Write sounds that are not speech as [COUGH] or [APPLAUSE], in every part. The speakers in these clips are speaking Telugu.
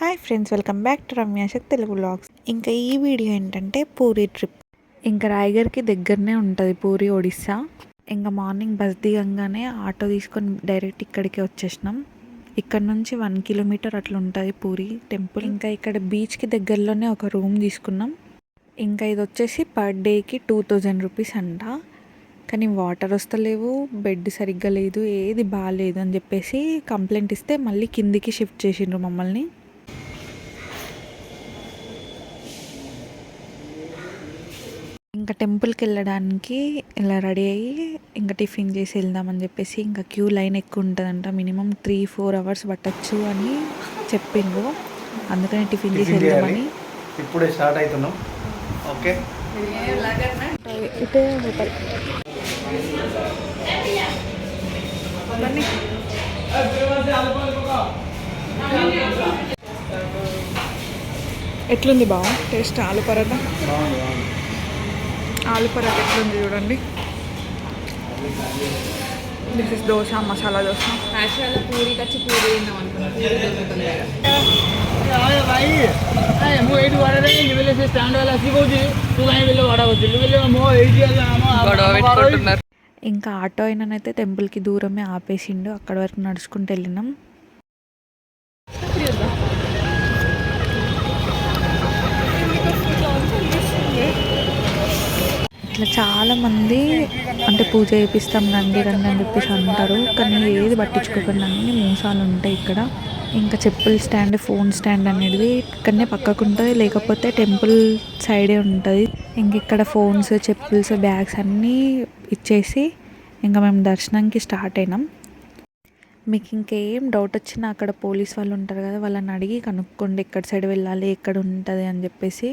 Hi friends welcome back to Ramyashak Telugu vlogs ఇంకా ఈ వీడియో ఏంటంటే పూరి ట్రిప్ ఇంకా రాయగర్కి దగ్గరనే ఉంటుంది పూరి ఒడిస్సా. ఇంకా మార్నింగ్ బస్ దిగంగానే ఆటో తీసుకొని డైరెక్ట్ ఇక్కడికి వచ్చేసినాం. ఇక్కడ నుంచి వన్ కిలోమీటర్ అట్లా ఉంటుంది పూరి టెంపుల్. ఇంకా ఇక్కడ బీచ్కి దగ్గరలోనే ఒక రూమ్ తీసుకున్నాం. ఇంకా ఇది వచ్చేసి పర్ డేకి టూ థౌజండ్ రూపీస్ అంట. కానీ వాటర్ వస్తలేవు బెడ్ సరిగ్గా లేదు ఏది బాగాలేదు అని చెప్పేసి కంప్లైంట్ ఇస్తే మళ్ళీ కిందికి షిఫ్ట్ చేసిండ్రు మమ్మల్ని. ఇంకా టెంపుల్కి వెళ్ళడానికి ఇలా రెడీ అయ్యి ఇంకా టిఫిన్ చేసి వెళ్దామని చెప్పేసి ఇంకా క్యూ లైన్ ఎక్కువ ఉంటుందంట. మినిమం త్రీ ఫోర్ అవర్స్ పట్టచ్చు అని చెప్పిండ్రు. అందుకని టిఫిన్ చేసి వెళ్దామని. ఇప్పుడే స్టార్ట్ అవుతున్నాం ఓకే. ఇటే హోటల్. ఎట్లుంది బావ? టేస్ట్ ఆలు పరోటా? ఆలు పరాట ఉంది చూడండి. This is dosa masala dosa. Puri కచ్చి పూరి ఇంకా ఆటో అయిననైతే టెంపుల్కి దూరమే ఆపేసిండు. అక్కడ వరకు నడుచుకుంటూ వెళ్ళినాం. ఇట్లా చాలామంది అంటే పూజ చేపిస్తాం రండి రండి అని చెప్పేసి అంటారు. కానీ ఏది పట్టించుకోకుండా అన్ని మోసాలు ఉంటాయి ఇక్కడ. ఇంకా చెప్పుల స్టాండ్ ఫోన్ స్టాండ్ అనేది ఇక్కడనే పక్కకు ఉంటుంది. లేకపోతే టెంపుల్ సైడే ఉంటుంది. ఇంక ఇక్కడ ఫోన్స్ చెప్పుల్స్ బ్యాగ్స్ అన్నీ ఇచ్చేసి ఇంకా మేము దర్శనంకి స్టార్ట్ అయినాం. మీకు ఇంకేం డౌట్ వచ్చినా అక్కడ పోలీస్ వాళ్ళు ఉంటారు కదా వాళ్ళని అడిగి కనుక్కోండి. ఎక్కడ సైడ్ వెళ్ళాలి ఎక్కడ ఉంటుంది అని చెప్పేసి.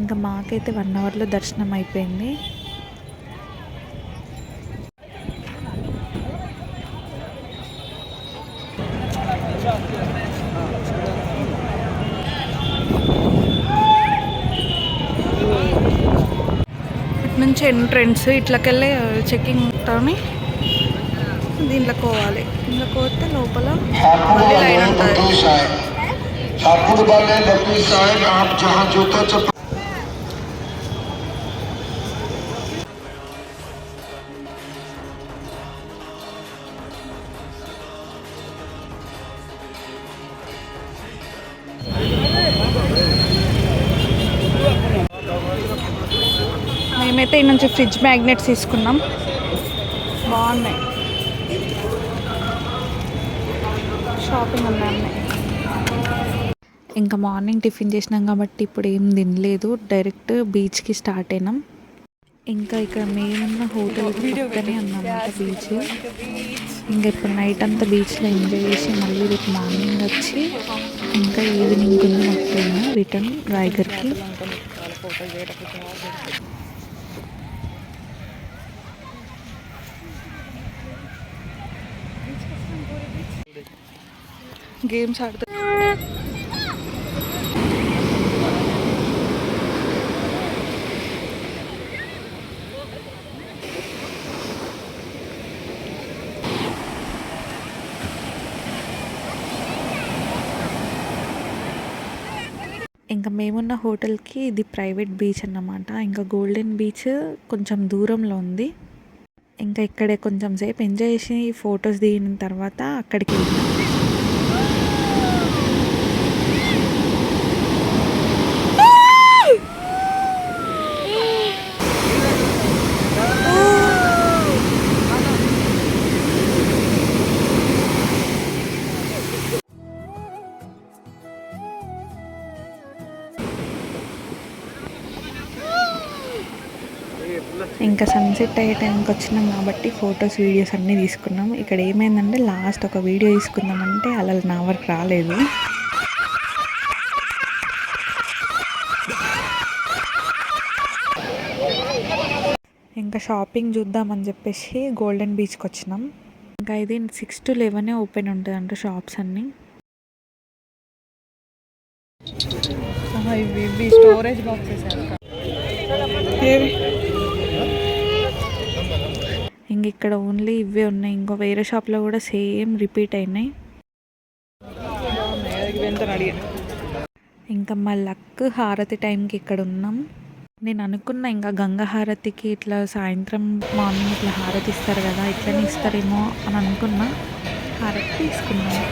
ఇంకా మాకైతే వన్ అవర్లో దర్శనం అయిపోయింది. ఇటు నుంచి ఎంట్రెన్స్ ఇట్లకెళ్ళి చెకింగ్ తోని దీంట్లోకి పోవాలి. దీంట్లోకి పోతే లోపల మళ్ళీ లైన్ ఉంటుంది. నేనైతే ఈ నుంచి ఫ్రిడ్జ్ మ్యాగ్నెట్స్ తీసుకున్నాం. బాగున్నాయి. షాపింగ్ ఉన్నాయి ఇంకా మార్నింగ్ టిఫిన్ చేసినాం కాబట్టి ఇప్పుడు ఏం తినలేదు. డైరెక్ట్ బీచ్కి స్టార్ట్ అయినాం. ఇంకా ఇక్కడ మేమున్న హోటల్ పక్కనే అన్నమాట బీచ్ ఇంకా ఇప్పుడు నైట్ అంతా బీచ్లో ఎంజాయ్ చేసి మళ్ళీ రేపు మార్నింగ్ వచ్చి ఇంకా ఈవినింగ్ ఉంది మొత్తం రిటర్న్ రాయగర్కి గేమ్స్ ఆడుతూ. ఇంకా మేమున్న హోటల్కి ఇది ప్రైవేట్ బీచ్ అన్నమాట. ఇంకా గోల్డెన్ బీచ్ కొంచెం దూరంలో ఉంది. ఇంకా ఇక్కడే కొంచెం సేపు ఎంజాయ్ చేసి ఫొటోస్ దిగిన తర్వాత అక్కడికి వెళ్ళినాం ఇంకా సన్సెట్ అయ్యే టైంకి వచ్చినాం కాబట్టి ఫొటోస్ వీడియోస్ అన్నీ తీసుకున్నాం. ఇక్కడ ఏమైందంటే లాస్ట్ ఒక వీడియో తీసుకుందామంటే అలా నా వరకు రాలేదు. ఇంకా షాపింగ్ చూద్దామని చెప్పేసి గోల్డెన్ బీచ్కి వచ్చినాం. ఇంకా ఇది సిక్స్ టు లెవెనే ఓపెన్ ఉంటుందంట షాప్స్ అన్నీ. ఇవి స్టోరేజ్ బాక్సెస్ ఇంక ఇక్కడ ఓన్లీ ఇవే ఉన్నాయి. ఇంకో వేరే షాప్లో కూడా సేమ్ రిపీట్ అయినాయి. ఇంకా మా లక్ హారతి టైంకి ఇక్కడ ఉన్నాం. నేను అనుకున్న ఇంకా గంగా హారతికి ఇట్లా సాయంత్రం మార్నింగ్ ఇట్లా హారతి ఇస్తారు కదా ఇట్లనే ఇస్తారేమో అని అనుకున్నా. హారతి తీసుకున్నాను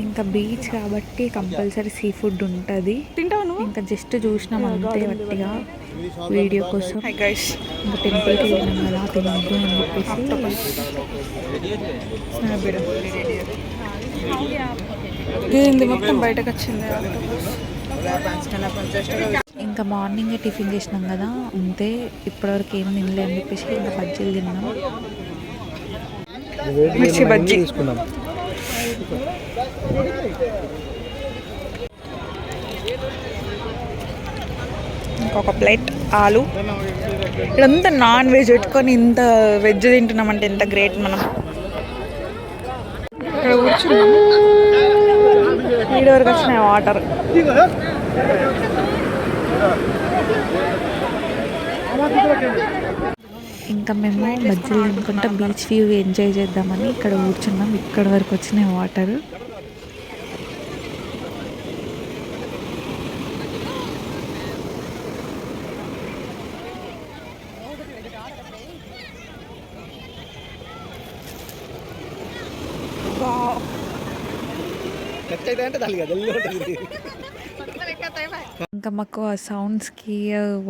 ఇంకా బీచ్ కాబట్టి కంపల్సరీ సీ ఫుడ్ ఉంటుంది. ఇంకా జస్ట్ చూసినాం అంతే వట్టిగా. వీడియో కోసం ఇంకా టెంపుల్కి వెళ్ళినాం కదా తినద్దు అని చెప్పేసి మొత్తం బయటకు వచ్చింది. ఇంకా మార్నింగ్ టిఫిన్ చేసినాం కదా అంతే. ఇప్పటివరకు ఏం తినలే అని చెప్పేసి ఇంకా బజ్జీలు తిన్నాం. మిర్చి బజ్జీ. తీసుకున్నాం ఇంకొక ప్లేట్ ఆలు. ఇదంతా నాన్ వెజ్ పెట్టుకొని ఇంత వెజ్ తింటున్నామంటే ఎంత గ్రేట్ మనం. ఇక్కడ కూర్చున్నాం. వీడి వరకు వచ్చినాయి వాటర్? ఇంకా మేము బజ్జీలు తినుకుంటా బీచ్ వ్యూ ఎంజాయ్ చేద్దామని ఇక్కడ కూర్చున్నాం. ఇక్కడ వరకు వచ్చినాయి వాటర్. అంటే దాని కదా ఇంకా మాకు ఆ సౌండ్స్కి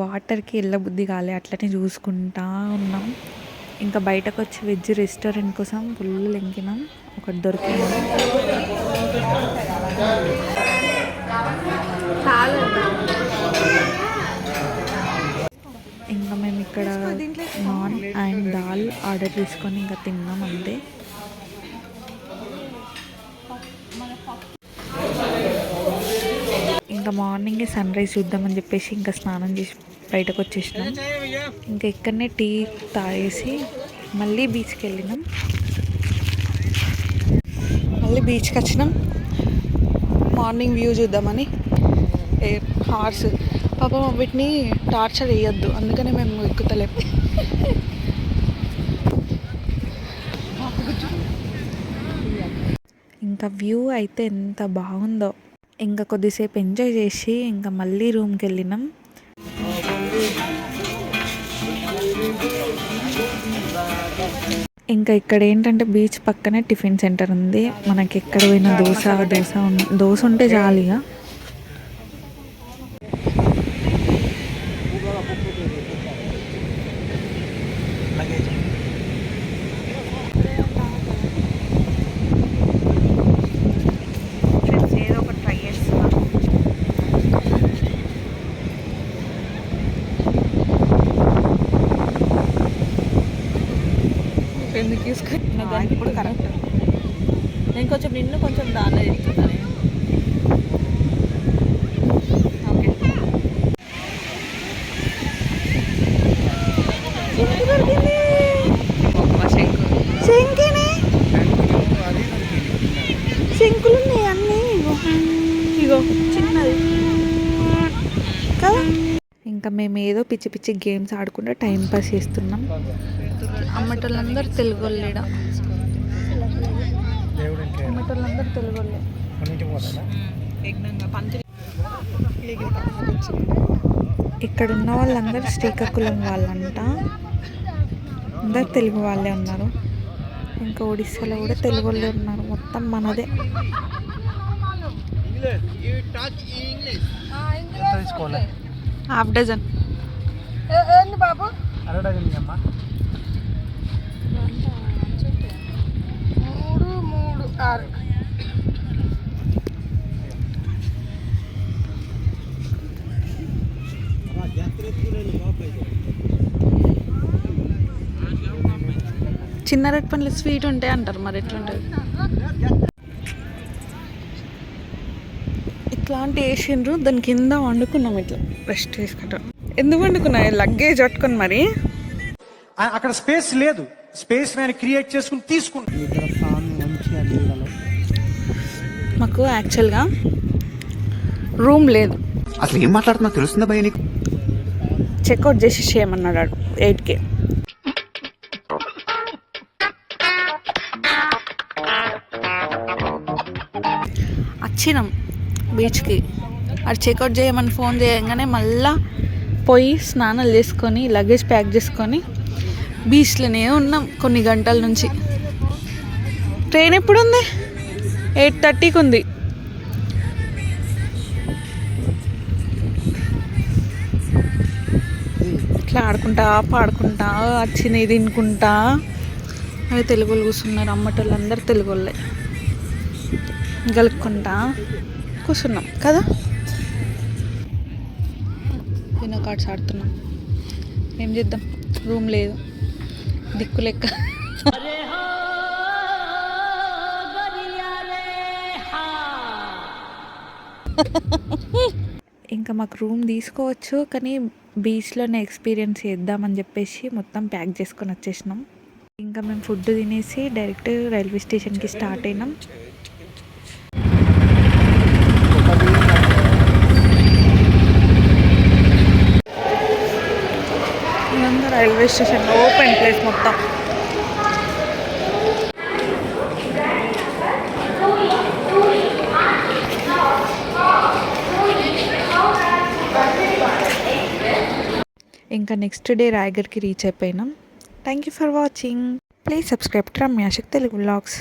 వాటర్కి వెళ్ళబుద్ధి కాలే. అట్లనే చూసుకుంటా ఉన్నాం. ఇంకా బయటకు వచ్చి వెజ్ రెస్టారెంట్ కోసం ఫుల్ లెంకినాం. ఒకటి దొరికింది. ఇంకా మేము ఇక్కడ నాన్ అండ్ దాల్ ఆర్డర్ చేసుకొని ఇంకా తిన్నాం అంతే. ఇంకా మార్నింగే సన్ రైజ్ చూద్దామని చెప్పేసి ఇంకా స్నానం చేసి బయటకు వచ్చేసినాం ఇంకా ఇక్కడనే టీ తాగేసి మళ్ళీ బీచ్కి వెళ్ళినాం. మళ్ళీ బీచ్కి వచ్చినాం. మార్నింగ్ వ్యూ చూద్దామని. హార్స్. పాపం వీటిని టార్చర్ వేయొద్దు అందుకనే మేము ఎక్కుతలేం. [LAUGHS] ఇంకా వ్యూ అయితే ఎంత బాగుందో. ఇంకా కొద్దిసేపు ఎంజాయ్ చేసి ఇంకా మళ్ళీ రూమ్కి వెళ్ళినాం. ఇంకా ఇక్కడ ఏంటంటే బీచ్ పక్కనే టిఫిన్ సెంటర్ ఉంది. మనకి ఎక్కడ పోయినా దోశ దోశ దోశ ఉంటే చాలు ఇక ఏదో ఒకటి ట్రై చేస్తున్నా ఎందుకు తీసుకున్నా ఇప్పుడు కరెక్ట్ నేను కొంచెం నిన్ను కొంచెం దానిలో చెప్తున్నాను శంకులు ఉన్నాయి అన్నీ. ఇగో ఇగో చిన్నది. కదా? ఇంకా మేము ఏదో పిచ్చి పిచ్చి గేమ్స్ ఆడుకుంటూ టైం పాస్ చేస్తున్నాం. అమ్మటోళ్ళందరూ తెలుగు వాళ్ళేడా ఇంకే అమ్మటోళ్ళందరూ తెలుగు వాళ్ళే ఇక్కడ ఉన్న వాళ్ళందరూ శ్రీకాకుళం వాళ్ళంట. అందరు తెలుగు వాళ్ళే ఉన్నారు. ఇంకా ఒడిస్సాలో కూడా తెలుగు వాళ్ళే ఉన్నారు. మొత్తం మనదే. Half dozen. అర డజన్ అమ్మా మూడు మూడు ఆరు. చిన్న రెడ్ పండ్లు స్వీట్ ఉంటాయి అంటారు మరి ఎట్లుంటుంది? ఇట్లాంటి వేసిండ్రు దాని కింద వండుకున్నాం ఇట్లా. రెస్ట్ చేసుకుంటాం ఎందుకు వండుకున్నాయి లగ్గేజ్ పట్టుకొని మరి. అక్కడ స్పేస్ లేదు. స్పేస్ నేను క్రియేట్ చేసుకుని తీసుకుంటా ఇద్దరు ఫ్యాన్ మంచిగా నీళ్ళలో మాకు యాక్చువల్గా రూమ్ లేదు. అసలు ఏం మాట్లాడుతున్నా తెలుస్తుందా భయ నీకు? చెక్అవుట్ చేసి చేయమన్నాడు ఎయిట్కి వచ్చినాం బీచ్కి. అది చెక్అవుట్ చేయమని ఫోన్ చేయగానే మళ్ళా పోయి స్నానాలు చేసుకొని లగేజ్ ప్యాక్ చేసుకొని బీచ్లోనే ఉన్నాం కొన్ని గంటల నుంచి. ట్రైన్ ఎప్పుడు ఉంది ఎయిట్ థర్టీకి ఉంది ఇట్లా ఆడుకుంటా పాడుకుంటా వచ్చినవి తినుకుంటా. అవి తెలుగు వాళ్ళు కూర్చున్నారు అమ్మటోళ్ళు అందరు తెలుగు వాళ్ళే గలుపుకుంటా కూర్చున్నాం కదా? వినో కార్డ్స్ ఆడుతున్నాం. ఏం చేద్దాం? రూమ్ లేదు. దిక్కు లెక్క. ఇంకా మాకు రూమ్ తీసుకోవచ్చు కానీ బీచ్లోనే ఎక్స్పీరియన్స్ చేద్దామని చెప్పేసి మొత్తం ప్యాక్ చేసుకొని వచ్చేసినాం. ఇంకా మేము ఫుడ్ తినేసి డైరెక్ట్ రైల్వే స్టేషన్కి స్టార్ట్ అయినాం ఇదంతా రైల్వే స్టేషన్ ఓపెన్ ప్లేస్ మొత్తం. ఇంకా నెక్స్ట్ డే రాయగర్కి రీచ్ అయిపోయినాం. Thank you for watching please subscribe to Ramyashak Telugu blogs